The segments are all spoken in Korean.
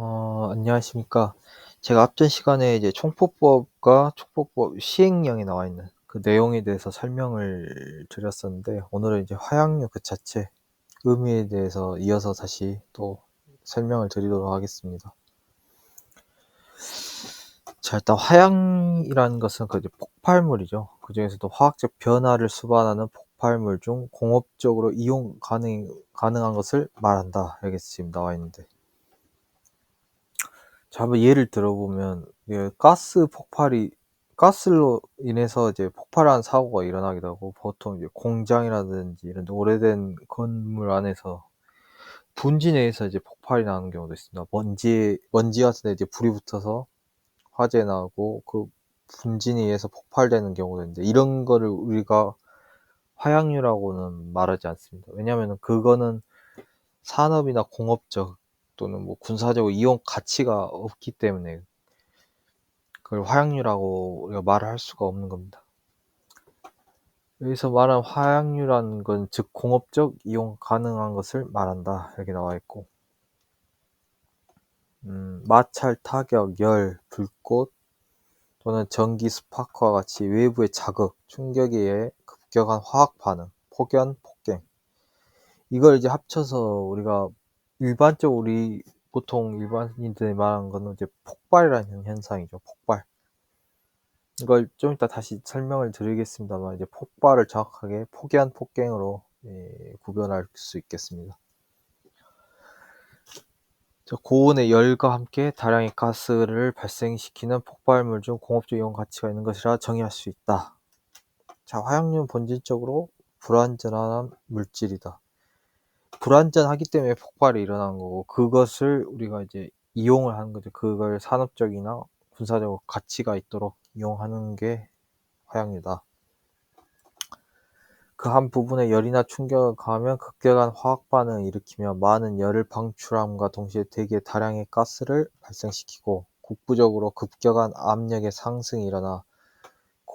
어, 안녕하십니까. 제가 앞전 시간에 이제 총포법과 총포법 시행령에 나와 있는 그 내용에 대해서 설명을 드렸었는데, 오늘은 이제 화양류 그 자체 의미에 대해서 이어서 다시 또 설명을 드리도록 하겠습니다. 자, 일단 화양이라는 것은 그 이제 폭발물이죠. 그 중에서도 화학적 변화를 수반하는 폭발물 중 공업적으로 이용 가능, 가능한 것을 말한다. 여기 지금 나와 있는데. 자, 한번 예를 들어보면, 예, 가스 폭발이, 가스로 인해서 이제 폭발한 사고가 일어나기도 하고, 보통 이제 공장이라든지 이런 오래된 건물 안에서 분지 내에서 이제 폭발이 나는 경우도 있습니다. 먼지, 먼지 같은 데 이제 불이 붙어서 화재 나고, 그 분진에 의해서 폭발되는 경우도 있는데, 이런 거를 우리가 화약류라고는 말하지 않습니다. 왜냐하면 그거는 산업이나 공업적 또는 뭐 군사적으로 이용 가치가 없기 때문에 그걸 화약류라고 우리가 말을 할 수가 없는 겁니다. 여기서 말한 화약류라는 건 즉 공업적 이용 가능한 것을 말한다. 이렇게 나와 있고. 음, 마찰, 타격, 열, 불꽃 또는 전기 스파크와 같이 외부의 자극, 충격에 의해 급격한 화학 반응, 폭연, 폭갱 이걸 이제 합쳐서 우리가 일반적으로 우리 보통 일반인들이 말하는 거는 이제 폭발이라는 현상이죠. 폭발. 이걸 좀 이따 다시 설명을 드리겠습니다만 이제 폭발을 정확하게 포기한 폭갱으로 예, 구별할 수 있겠습니다. 고온의 열과 함께 다량의 가스를 발생시키는 폭발물 중 공업적 이용 가치가 있는 것이라 정의할 수 있다. 자, 화약류는 본질적으로 불완전한 물질이다. 불완전하기 때문에 폭발이 일어난 거고 그것을 우리가 이제 이용을 하는 거죠. 그걸 산업적이나 군사적 가치가 있도록 이용하는 게 화약류다. 그 한 부분에 열이나 충격을 가하면 급격한 화학 반응을 일으키며 많은 열을 방출함과 동시에 대기에 다량의 가스를 발생시키고 국부적으로 급격한 압력의 상승이 일어나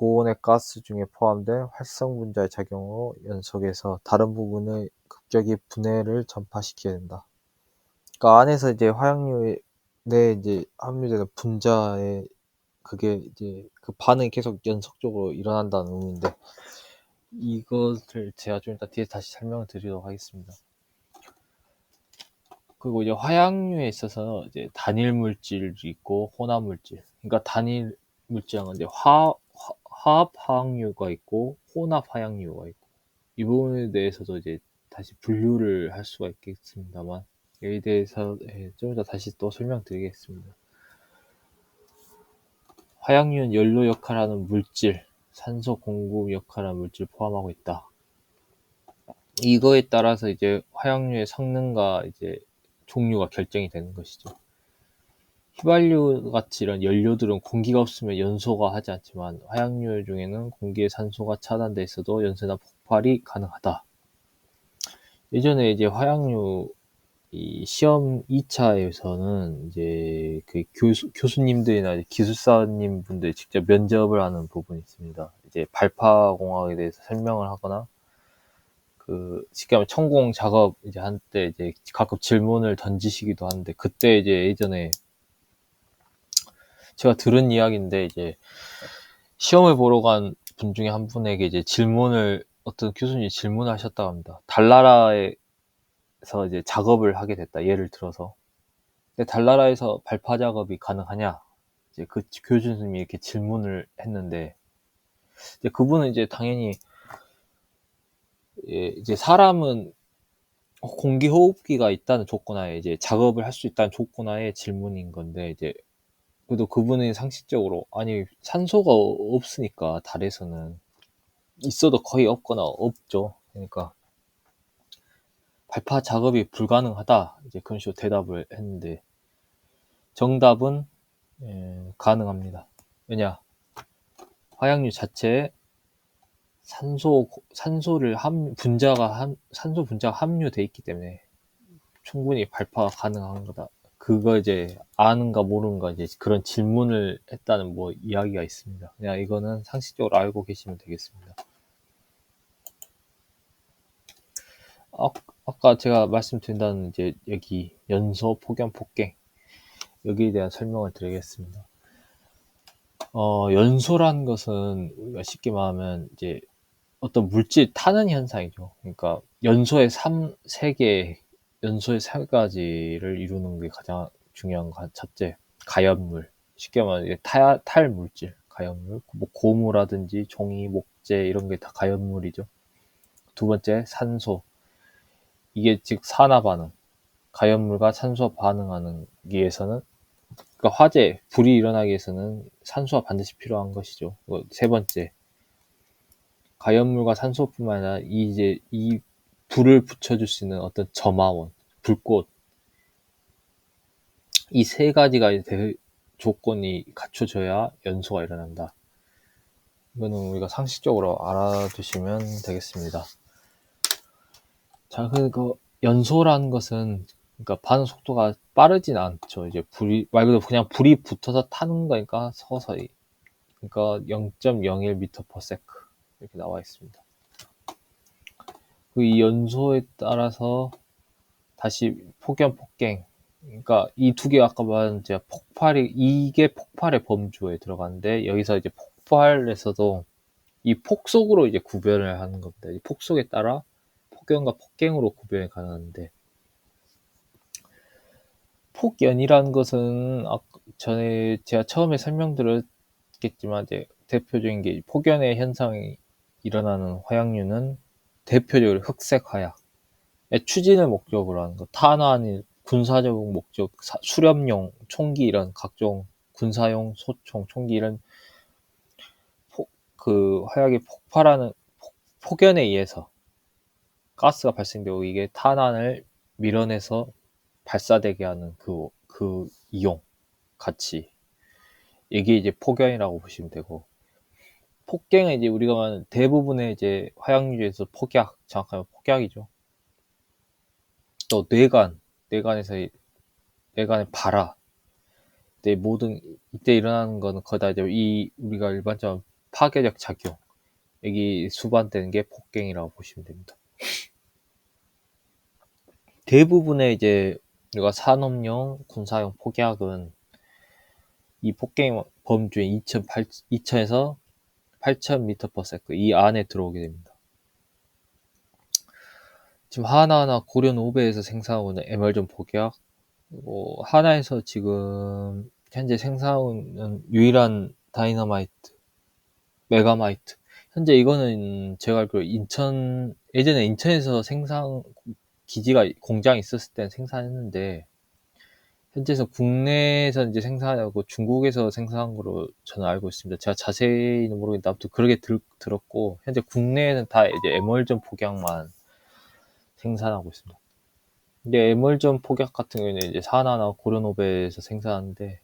고온의 가스 중에 포함된 활성 분자의 작용으로 연속해서 다른 부분의 급격히 분해를 전파시켜야 된다. 그러니까 안에서 이제 화약류에 이제 함유되는 분자의 그게 이제 그 반응이 계속 연속적으로 일어난다는 의미인데 이것을 제가 좀 이따 뒤에 다시 설명을 드리도록 하겠습니다. 그리고 이제 화약류에 있어서 이제 단일 물질이 있고 혼합 물질. 그러니까 단일 물질은 이제 화, 화 화합 화학류가 있고 혼합 화약류가 있고 이 부분에 대해서도 이제 다시 분류를 할 수가 있겠습니다만 여기에 대해서 예, 좀 이따 다시 또 설명드리겠습니다. 화약류는 연료 역할하는 물질, 산소 공급 역할하는 물질 포함하고 있다. 이거에 따라서 이제 화약류의 성능과 이제 종류가 결정이 되는 것이죠. 휘발유 같이 이런 연료들은 공기가 없으면 연소가 하지 않지만 화약류 중에는 공기의 산소가 차단돼 있어도 연소나 폭발이 가능하다. 예전에 이제 화약류 이 시험 2차에서는 이제 그 교수, 교수님들이나 기술사님 분들이 직접 면접을 하는 부분이 있습니다. 이제 발파공학에 대해서 설명을 하거나 그 쉽게 말하면 천공 작업 이제 한때 이제 가끔 질문을 던지시기도 하는데 그때 이제 예전에 제가 들은 이야기인데 이제 시험을 보러 간 분 중에 한 분에게 이제 질문을 어떤 교수님이 질문을 하셨다고 합니다. 달나라에서 이제 작업을 하게 됐다. 예를 들어서. 근데 달나라에서 발파 작업이 가능하냐? 이제 그 교수님이 이렇게 질문을 했는데 이제 그분은 이제 당연히 예, 이제 사람은 공기 호흡기가 있다는 조건하에 이제 작업을 할 수 있다는 조건하에 질문인 건데 이제 그래도 그분은 상식적으로 아니 산소가 없으니까 달에서는 있어도 거의 없거나 없죠. 그러니까 발파 작업이 불가능하다 이제 그런 식으로 대답을 했는데 정답은 예, 가능합니다. 왜냐 화약류 자체에 산소 산소를 함 분자가 함 산소 분자가 함유돼 있기 때문에 충분히 발파가 가능한 거다. 그거 이제 아는가 모르는가 이제 그런 질문을 했다는 뭐 이야기가 있습니다. 그냥 이거는 상식적으로 알고 계시면 되겠습니다. 아, 아까 제가 말씀드린다는 이제 여기 연소, 폭염, 폭갱 여기에 대한 설명을 드리겠습니다. 어, 연소란 것은 우리가 쉽게 말하면 이제 어떤 물질 타는 현상이죠. 그러니까 연소의 3, 3개, 연소의 3가지를 이루는 게 가장 중요한 거, 첫째, 가연물. 쉽게 말하면 타, 탈 물질, 가연물. 뭐 고무라든지 종이, 목재 이런 게 다 가연물이죠. 두 번째, 산소. 이게 즉 산화 반응. 가연물과 산소 반응하는 위해서는 그러니까 화재, 불이 일어나기 위해서는 산소가 반드시 필요한 것이죠. 세 번째, 가연물과 산소뿐만 아니라 이 이제 이 불을 붙여줄 수 있는 어떤 점화원, 불꽃 이 세 가지가 대, 조건이 갖춰져야 연소가 일어난다. 이거는 우리가 상식적으로 알아두시면 되겠습니다. 자, 그 연소라는 것은 그러니까 반응 속도가 빠르진 않죠. 이제 불이 말 그대로 그냥 불이 붙어서 타는 거니까 서서히. 그러니까 0.01m/s 이렇게 나와 있습니다. 그 이 연소에 따라서 다시 폭염 폭갱 그러니까 이 두 개 아까 말한 이제 폭발이 이게 폭발의 범주에 들어가는데 여기서 이제 폭발에서도 이 폭속으로 이제 구별을 하는 겁니다. 이 폭속에 따라 폭염과 폭갱으로 구별이 가능한데 폭연이라는 것은 전에 제가 처음에 설명드렸겠지만 이제 대표적인 게 폭연의 현상이 일어나는 화약류는 대표적으로 흑색 화약, 추진을 목적으로 하는 것, 탄환이 군사적 목적, 수렴용 총기 이런 각종 군사용 소총, 총기 이런 포, 그 화약이 폭발하는 폭, 폭연에 의해서 가스가 발생되고 이게 탄환을 밀어내서 발사되게 하는 그, 그 이용, 가치. 이게 이제 폭연이라고 보시면 되고, 폭갱은 이제 우리가 말하는 대부분의 이제 화약류에서 폭약, 정확하면 폭약이죠. 또 뇌관, 뇌관에서 뇌관의 발화, 이 모든 이때 일어나는 거는 거다 이제 이 우리가 일반적으로 파괴적 작용 여기 수반되는 게 폭갱이라고 보시면 됩니다. 대부분의 이제 우리가 산업용 군사용 폭약은 이 폭갱 범주인 2008, 2000에서 8000m/s 이 안에 들어오게 됩니다. 지금 하나하나 고려 노베에서 생산하고 있는 에멀전 폭약 그리고 하나에서 지금 현재 생산하는 유일한 다이너마이트 메가마이트 현재 이거는 제가 알기로 인천 예전에 인천에서 생산 기지가 공장이 있었을 때 생산했는데 현재에서 국내에서 이제 생산하고 중국에서 생산한 거로 저는 알고 있습니다. 제가 자세히는 모르겠는데 아무튼 그렇게 들, 들었고 현재 국내에는 다 이제 에멀전 폭약만 생산하고 있습니다. 근데 에멀전 폭약 같은 경우에는 이제 사나나 고려노베에서 생산하는데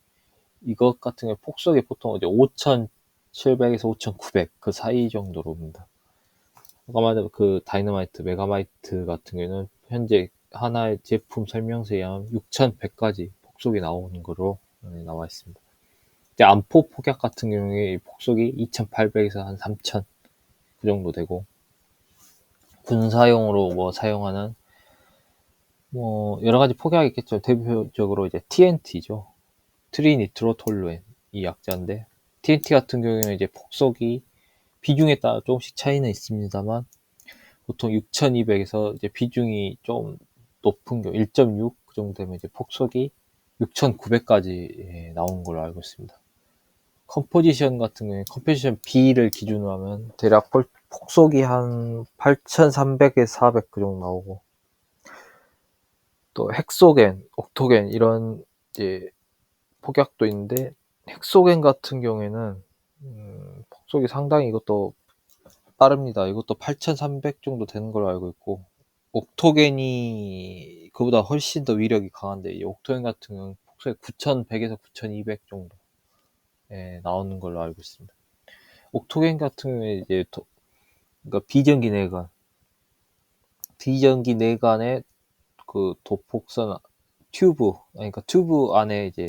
이것 같은 경우 폭속이 보통 이제 5,700에서 5,900 그 사이 정도로입니다. 아까 말한 그 다이너마이트, 메가마이트 같은 경우에는 현재 하나의 제품 설명서에 의하면 6,100까지 폭속이 나오는 거로 나와 있습니다. 근데 안포 폭약 같은 경우에 폭속이 2,800에서 한 3,000 그 정도 되고 군사용으로 뭐 사용하는 뭐 여러 가지 있겠죠. 대표적으로 이제 TNT죠. 트리니트로톨루엔 이 약자인데 TNT 같은 경우에는 이제 폭속이 비중에 따라 조금씩 차이는 있습니다만 보통 6,200에서 이제 비중이 좀 높은 경우 1.6 그 정도 되면 이제 폭속이 6,900까지 예, 나온 걸로 알고 있습니다. 컴포지션 같은 경우에 컴포지션 B를 기준으로 하면 대략 폭속이 한 8,300에서 400 그 정도 나오고 또 헥소겐, 옥토겐 이런 이제 폭약도 있는데 헥소겐 같은 경우에는 음, 폭속이 상당히 이것도 빠릅니다. 이것도 8,300 정도 되는 걸로 알고 있고 옥토겐이 그보다 훨씬 더 위력이 강한데 이 옥토겐 같은 경우는 폭속이 9,100에서 9,200 정도 예, 나오는 걸로 알고 있습니다. 옥토겐 같은 경우에 이제 도, 그러니까 비전기 내관 비전기 내관에 그 도폭선 튜브 그러니까 튜브 안에 이제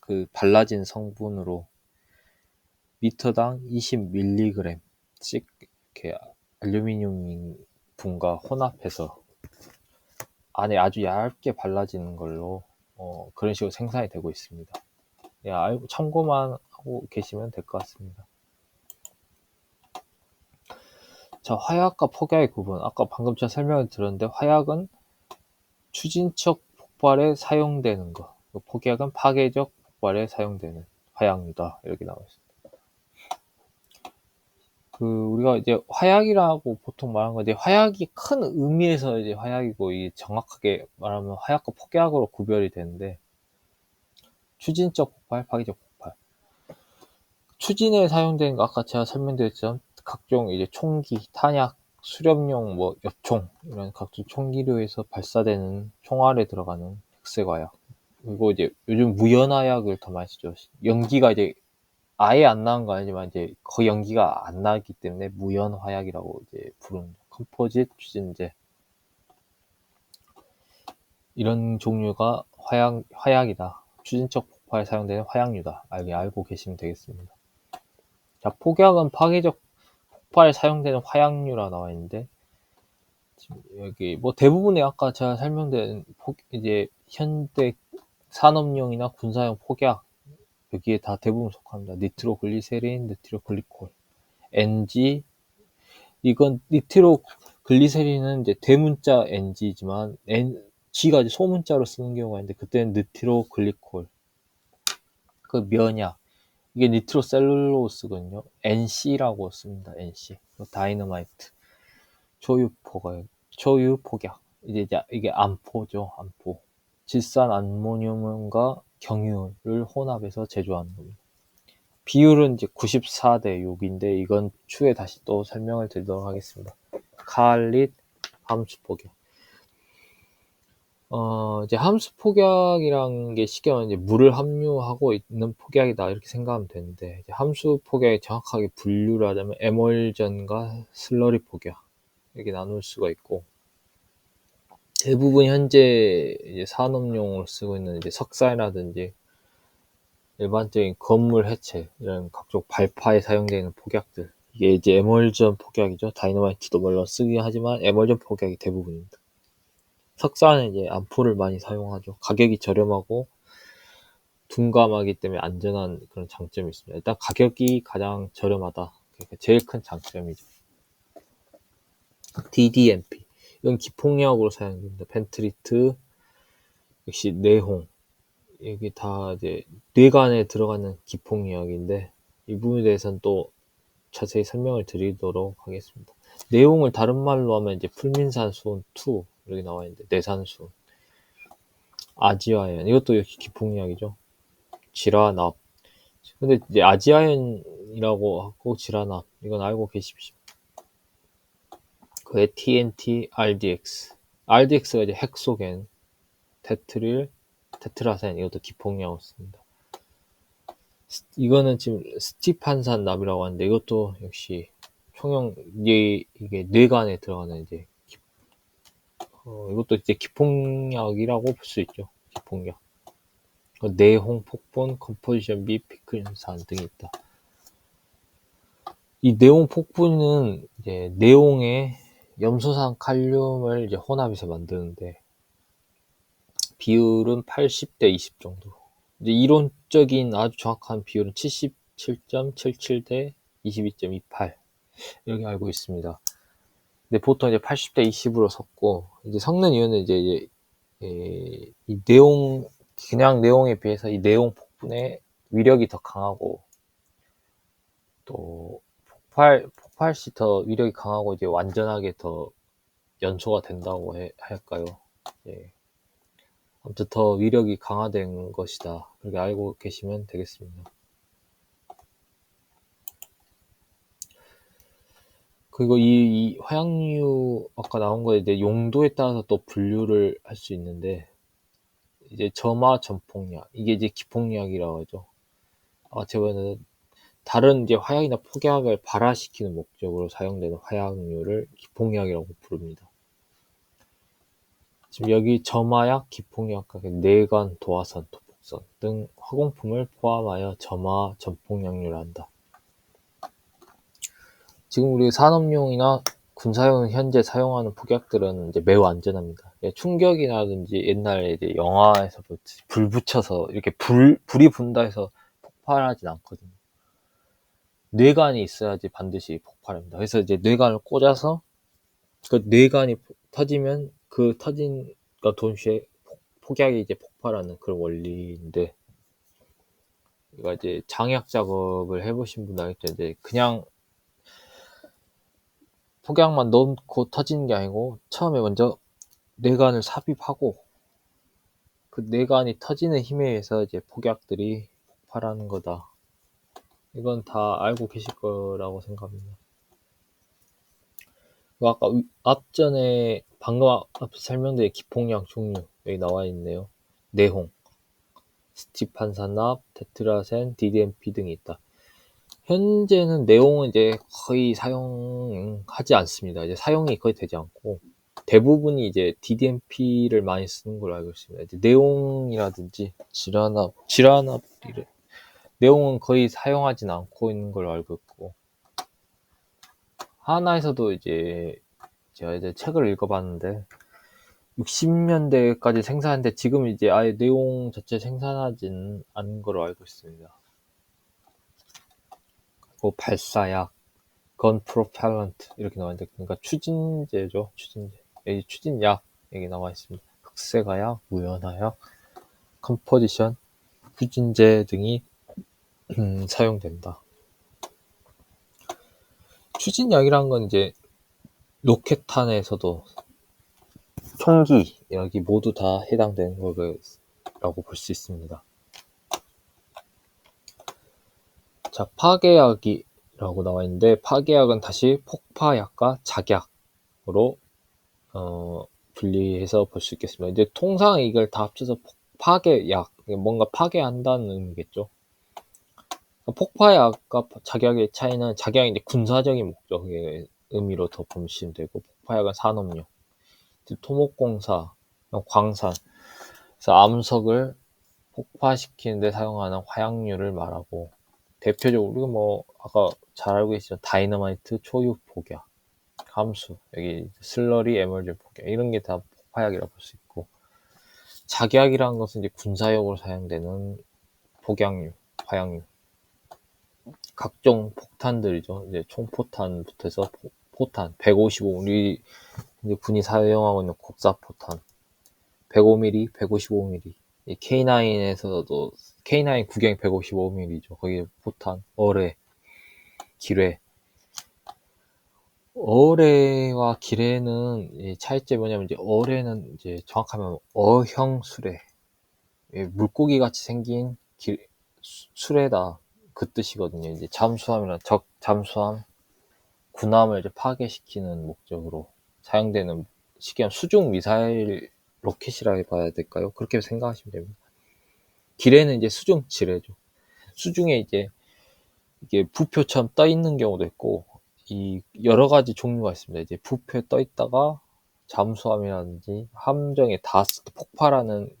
그 발라진 성분으로 미터당 20mg씩 이렇게 알루미늄 분과 혼합해서 안에 아주 얇게 발라지는 걸로 어, 그런 식으로 생산이 되고 있습니다. 예, 참고만 하고 계시면 될 것 같습니다. 자, 화약과 폭약의 구분. 아까 방금 제가 설명을 들었는데 화약은 추진적 폭발에 사용되는 거. 폭약은 파괴적 폭발에 사용되는 화약이다. 이렇게 나와 있습니다. 그 우리가 이제 화약이라고 보통 말하는 건데 화약이 큰 의미에서 이제 화약이고 이 정확하게 말하면 화약과 폭약으로 구별이 되는데 추진적 폭발, 파괴적 폭발. 추진에 사용되는 거 아까 제가 설명드렸죠. 각종 이제 총기, 탄약, 수렴용 뭐 엽총 이런 각종 총기류에서 발사되는 총알에 들어가는 백색 화약. 그리고 이제 요즘 무연화약을 더 많이 쓰죠. 연기가 이제 아예 안 나온 거 아니지만 이제 거의 연기가 안 나기 때문에 무연화약이라고 이제 부르는 컴포짓 추진제 이런 종류가 화약 화약이다. 추진적 폭발에 사용되는 화약류다. 알게 알고 계시면 되겠습니다. 자, 폭약은 파괴적 폭발에 사용되는 화약류라 나와 있는데 지금 여기 뭐 대부분의 아까 제가 설명드린 폭 이제 현대 산업용이나 군사용 폭약 여기에 다 대부분 속합니다. 니트로글리세린, 니트로글리콜, NG 이건 니트로글리세린은 이제 대문자 NG지만 N, G가 소문자로 쓰는 경우가 있는데 그때는 니트로글리콜 그 면약 이게 니트로셀룰로스거든요. NC라고 씁니다. NC 다이너마이트 초유포가 초유폭약 이제 이게 암포죠. 암포 질산 암모늄과 경유를 혼합해서 제조하는 겁니다. 비율은 이제 94대 6인데 이건 추후에 다시 또 설명을 드리도록 하겠습니다. 칼릿 폭약. 어, 이제 함수 폭약이란 게 쉽게 말하면 이제 물을 함유하고 있는 폭약이다 이렇게 생각하면 되는데 함수 폭약이 정확하게 분류를 하자면 에멀전과 슬러리 폭약 이렇게 나눌 수가 있고 대부분 현재 이제 산업용으로 쓰고 있는 이제 석사라든지 일반적인 건물 해체 이런 각종 발파에 사용되는 폭약들. 이게 이제 에멀전 폭약이죠. 다이너마이트도 물론 쓰긴 하지만 에멀전 폭약이 대부분입니다 석사는 이제 암풀을 많이 사용하죠 가격이 저렴하고 둔감하기 때문에 안전한 그런 장점이 있습니다 일단 가격이 가장 저렴하다 그러니까 제일 큰 장점이죠 DDMP 이건 기폭약으로 사용됩니다. 펜트리트, 역시 내홍. 여기 다 이제 뇌관에 들어가는 기폭약인데 이 부분에 대해서는 또 자세히 설명을 드리도록 하겠습니다. 내용을 다른 말로 하면 이제 풀민산 수온 2 이렇게 나와 있는데 내산수온 아지아연 이것도 역시 기폭약이죠. 지라납 근데 이제 아지아연이라고 하고 지라납 이건 알고 계십시오. 그의 TNT RDX. RDX가 이제 헥소겐, 테트릴, 테트라센, 이것도 기폭약이었습니다. 이거는 지금 스티판산 납이라고 하는데 이것도 역시 총형 뇌 이게 뇌관에 들어가는 이제 기, 어, 이것도 이제 기폭약이라고 볼 수 있죠. 기폭약. 그 내홍 폭분, 컴포지션 비 피클산 등이 있다. 이 내용 폭분은 이제 내용에 염소산 칼륨을 이제 혼합해서 만드는데 비율은 80대 20 정도. 이제 이론적인 아주 정확한 비율은 77.77대 22.28 이렇게 알고 있습니다. 근데 보통 이제 80대 20으로 섞고 이제 섞는 이유는 이제, 이제 예, 이 내용 그냥 내용에 비해서 이 내용 폭분의 위력이 더 강하고 또 폭발 폭발 시 더 위력이 강하고 이제 완전하게 더 연소가 된다고 해, 할까요? 예. 아무튼 더 위력이 강화된 것이다. 그렇게 알고 계시면 되겠습니다. 그리고 이, 이 화약류 아까 나온 거에 이제 용도에 따라서 또 분류를 할 수 있는데 이제 점화 전폭약 이게 이제 기폭약이라고 하죠. 아 제가 다른 이제 화약이나 폭약을 발화시키는 목적으로 사용되는 화약류를 기폭약이라고 부릅니다. 지금 여기 점화약, 기폭약과 내관, 도화선, 토폭선 등 화공품을 포함하여 점화, 전폭약류를 한다. 지금 우리 산업용이나 군사용 현재 사용하는 폭약들은 이제 매우 안전합니다. 예, 충격이라든지 옛날에 이제 영화에서 뭐불 붙여서 이렇게 불, 불이 분다 해서 폭발하진 않거든요. 뇌관이 있어야지 반드시 폭발합니다. 그래서 이제 뇌관을 꽂아서 그 뇌관이 터지면 그 터진 그 동시에 폭약이 이제 폭발하는 그런 원리인데 이거 이제 장약 작업을 해보신 분 알겠죠? 이제 그냥 폭약만 넣고 터지는 게 아니고 처음에 먼저 뇌관을 삽입하고 그 뇌관이 터지는 힘에 의해서 이제 폭약들이 폭발하는 거다. 이건 다 알고 계실 거라고 생각합니다. 아까 앞전에 방금 앞에 설명드린 기폭약 종류 여기 나와 있네요. 내홍, 스티판산납, 테트라센, DDMP 등이 있다. 현재는 내용은 이제 거의 사용하지 않습니다. 이제 사용이 거의 되지 않고 대부분이 이제 DDMP를 많이 쓰는 걸로 알고 있습니다. 이제 내용이라든지 지라납, 지라납 내용은 거의 사용하진 않고 있는 걸로 알고 있고 하나에서도 이제 제가 이제 책을 읽어봤는데 60년대까지 생산했는데 지금 이제 아예 내용 자체 생산하진 않은 걸로 알고 있습니다. 그 발사약, 건 프로펠런트 이렇게 나와 있는데 그러니까 추진제죠. 추진제. 여기 추진약 여기 나와 있습니다. 흑색화약, 무연화약, 컴포지션, 추진제 등이 음, 사용된다. 추진약이란 건 이제 로켓탄에서도 총기 여기 모두 다 해당되는 거라고 볼 수 있습니다. 자, 파괴약이라고 나와 있는데 파괴약은 다시 폭파약과 작약으로 어, 분리해서 볼 수 있겠습니다. 이제 통상 이걸 다 합쳐서 파괴약, 뭔가 파괴한다는 의미겠죠. 폭파약과 작약의 차이는 작약이 이제 군사적인 목적의 의미로 더 보시면 되고 폭파약은 산업용, 토목공사, 광산, 그래서 암석을 폭파시키는데 사용하는 화약류를 말하고 대표적으로 뭐 아까 잘 알고 계시죠? 다이너마이트, 초유 폭약, 감수, 여기 슬러리, 에멀전 폭약 이런 게 다 폭파약이라고 볼 수 있고 작약이라는 것은 이제 군사용으로 사용되는 폭약류, 화약류. 각종 폭탄들이죠. 이제 총포탄부터 해서 포, 탄 155, 우리 이제 군이 사용하고 있는 곡사포탄. 105mm, 155mm K9에서도 K9 구경 155mm죠. 거기에 포탄, 어뢰, 기뢰. 어뢰와 기뢰는 차이점이 뭐냐면 이제 어뢰는 이제 정확하면 어형 수레, 물고기 같이 생긴 기, 수레다 그 뜻이거든요. 이제 잠수함이나 적 잠수함, 군함을 이제 파괴시키는 목적으로 사용되는 말 수중 미사일 로켓이라 봐야 될까요? 그렇게 생각하시면 됩니다. 기뢰는 이제 수중 지뢰죠. 수중에 이제 이게 부표처럼 떠 있는 경우도 있고 이 여러 가지 종류가 있습니다. 이제 부표에 떠 있다가 잠수함이라든지 함정에 닿았을 때 폭발하는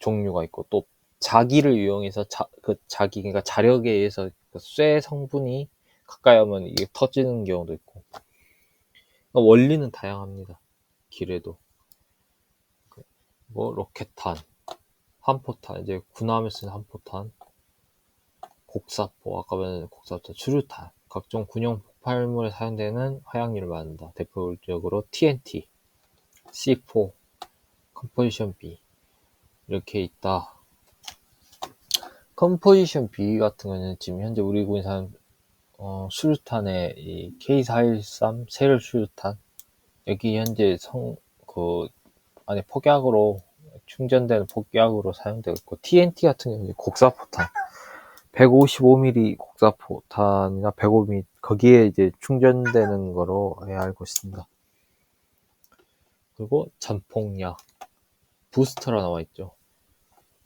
종류가 있고 또 자기를 이용해서 자, 그 자기 그러니까 자력에 의해서 그쇠 성분이 가까이 하면 이게 터지는 경우도 있고 그러니까 원리는 다양합니다. 길에도 뭐 로켓탄, 한포탄 이제 군함에 쓰는 한포탄, 곡사포 아까 말한 곡사포, 주류탄 각종 군용 폭발물에 사용되는 화약류를 말한다. 대표적으로 TNT, C4, 컴포지션 B 이렇게 있다. 컴포지션 B 같은 거는 지금 현재 우리 군에 사는 어, 수류탄의 이 K413 세열 수류탄 여기 현재 성 그 안에 폭약으로 충전되는 폭약으로 사용되고 있고 TNT 같은 경우는 곡사포탄 155mm 곡사포탄이나 105mm 거기에 이제 충전되는 거로 알고 있습니다. 그리고 전폭약 부스터라 나와 있죠.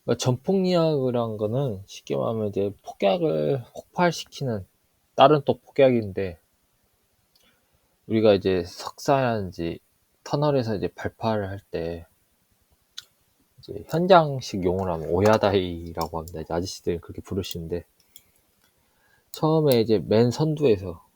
그러니까 전폭약이란 거는 쉽게 말하면 이제 폭약을 폭발시키는 다른 또 폭약인데 우리가 이제 석사라든지 터널에서 이제 발파를 할 때 현장식 용어로 하면 오야다이라고 합니다. 이제 아저씨들이 그렇게 부르시는데 처음에 이제 맨 선두에서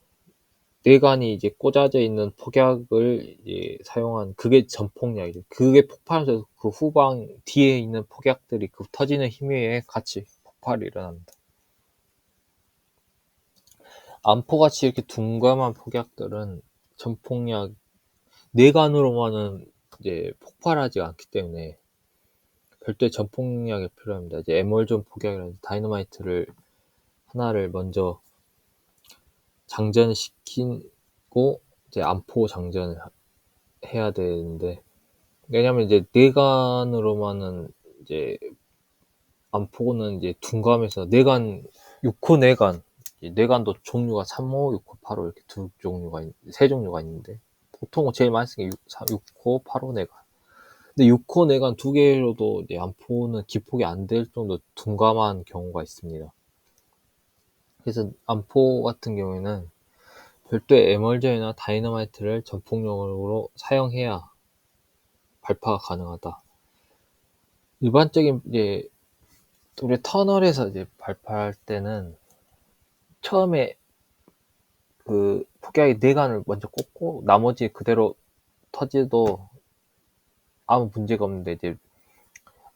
내관이 이제 꽂아져 있는 폭약을 이제 사용한 그게 전폭약이죠. 그게 폭발해서 그 후방 뒤에 있는 폭약들이 그 터지는 힘에 의해 같이 폭발이 일어납니다. 암포같이 이렇게 둔감한 폭약들은 전폭약 내관으로만은 이제 폭발하지 않기 때문에 별도의 전폭약이 필요합니다. 이제 에멀전 폭약이라든지 다이너마이트를 하나를 먼저 장전시키고 이제 암포 장전을 해야 되는데 왜냐면 이제 내관으로만은 이제 암포는 이제 둔감해서 내관 6호 내관 내관도 종류가 3호, 6호, 8호 이렇게 두 종류가 세 종류가 있는데 보통 제일 많이 쓰는 게 6, 호 8호 내관 근데 6호 내관 두 개로도 이제 암포는 기폭이 안 될 정도 둔감한 경우가 있습니다. 그래서 암포 같은 경우에는 별도의 에멀전이나 다이너마이트를 전폭용으로 사용해야 발파가 가능하다. 일반적인 이제 우리 터널에서 이제 발파할 때는 처음에 그 폭약의 내관을 먼저 꽂고 나머지 그대로 터지도 아무 문제가 없는데 이제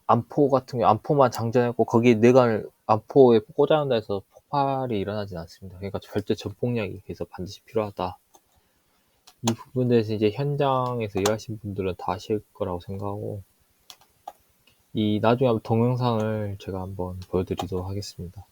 암포 같은 경우 암포만 장전했고 거기에 내관을 암포에 꽂아놓는다 해서 폭발이 일어나진 않습니다. 그러니까 별도 전폭약이 그래서 반드시 필요하다. 이 부분에 대해서 이제 현장에서 일하신 분들은 다 아실 거라고 생각하고 이 나중에 한번 동영상을 제가 한번 보여드리도록 하겠습니다.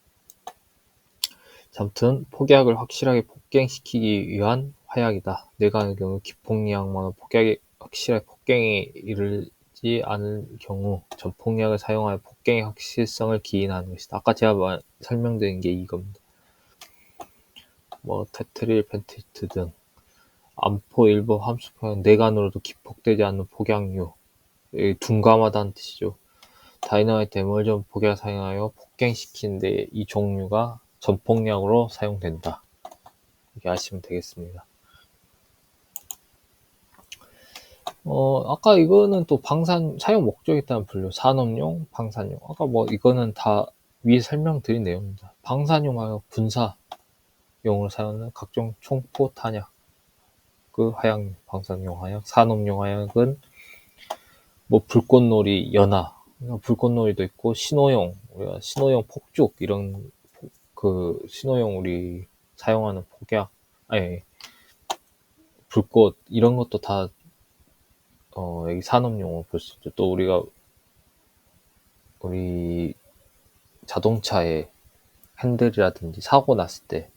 아무튼 폭약을 확실하게 폭갱시키기 위한 화약이다. 내관의 경우 기폭약만은 폭약이 확실하게 폭갱에 이르지 않을 경우 전폭약을 사용하여 폭갱의 확실성을 기인하는 것이다. 아까 제가 설명드린 게 이겁니다. 뭐 테트릴 펜티트 등 암포 일부 함수포약 내관으로도 기폭되지 않는 폭약류 둔감하다는 뜻이죠. 다이너마이트 에멀전 폭약을 사용하여 폭갱시키는데 이 종류가 전폭약으로 사용된다. 이렇게 아시면 되겠습니다. 어, 아까 이거는 또 방산, 사용 목적에 따른 분류, 산업용, 방산용. 아까 뭐 이거는 다 위에 설명드린 내용입니다. 방산용 하여 군사용으로 사용하는 각종 총포 탄약, 그 화약, 방산용 화약, 산업용 화약은 뭐 불꽃놀이, 연화, 불꽃놀이도 있고 신호용, 우리가 신호용 폭죽 이런 그 신호용 우리 사용하는 폭약, 아니 불꽃 이런 것도 다 어, 여기 산업용으로 볼 수 있죠. 또 우리가 우리 자동차의 핸들이라든지 사고 났을 때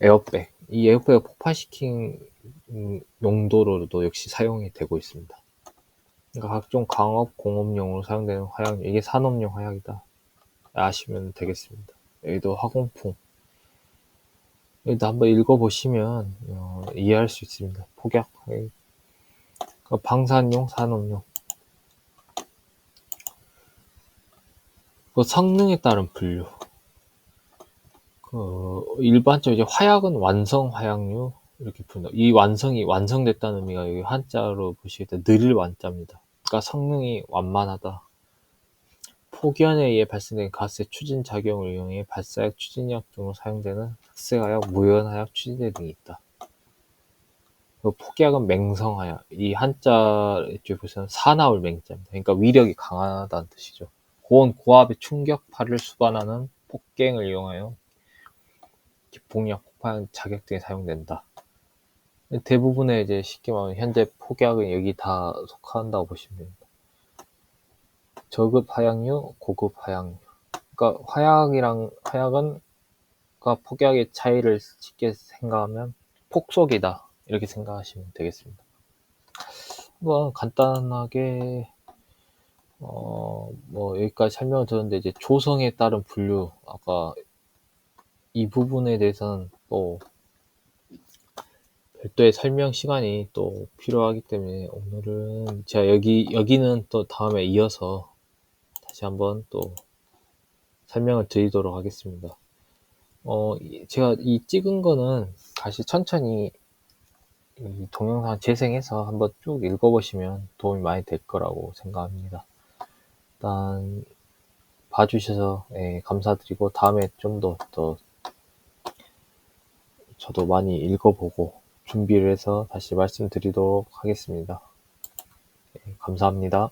에어백, 이 에어백을 폭파시킨 용도로도 역시 사용이 되고 있습니다. 그러니까 각종 강업, 공업용으로 사용되는 화약, 이게 산업용 화약이다. 아시면 되겠습니다. 여기도 화공풍. 여기도 한번 읽어보시면 어, 이해할 수 있습니다. 폭약, 그 방산용, 산업용. 그 성능에 따른 분류. 그 일반적으로 이제 화약은 완성 화약류 이렇게 부른다. 이 완성이 완성됐다는 의미가 여기 한자로 되면 느릴 완자입니다. 그러니까 성능이 완만하다. 폭연에 의해 발생된 가스의 추진 작용을 이용해 발사약, 추진약 등으로 사용되는 흑색화약, 무연화약, 추진제 등이 있다. 그 폭약은 맹성하야. 이 한자 에 보시면 사나울 맹자입니다. 그러니까 위력이 강하다는 뜻이죠. 고온 고압의 충격파를 수반하는 폭갱을 이용하여 기폭약, 폭발, 자격 등에 사용된다. 대부분의 이제 쉽게 말하면 현재 폭약은 여기 다 속한다고 보시면 됩니다. 저급 화약류, 고급 화약류. 그러니까 화약이랑 화약은 그러니까 폭약의 차이를 쉽게 생각하면 폭속이다. 이렇게 생각하시면 되겠습니다. 한번 간단하게 어, 뭐 여기까지 설명을 드렸는데 이제 조성에 따른 분류 아까 이 부분에 대해서는 또 별도의 설명 시간이 또 필요하기 때문에 오늘은 제가 여기 여기는 또 다음에 이어서 다시 한번 또 설명을 드리도록 하겠습니다. 어, 제가 이 찍은 거는 다시 천천히 이 동영상 재생해서 한번 쭉 읽어보시면 도움이 많이 될 거라고 생각합니다. 일단 봐주셔서 예, 감사드리고 다음에 좀 더 더 저도 많이 읽어보고 준비를 해서 다시 말씀드리도록 하겠습니다. 네, 감사합니다.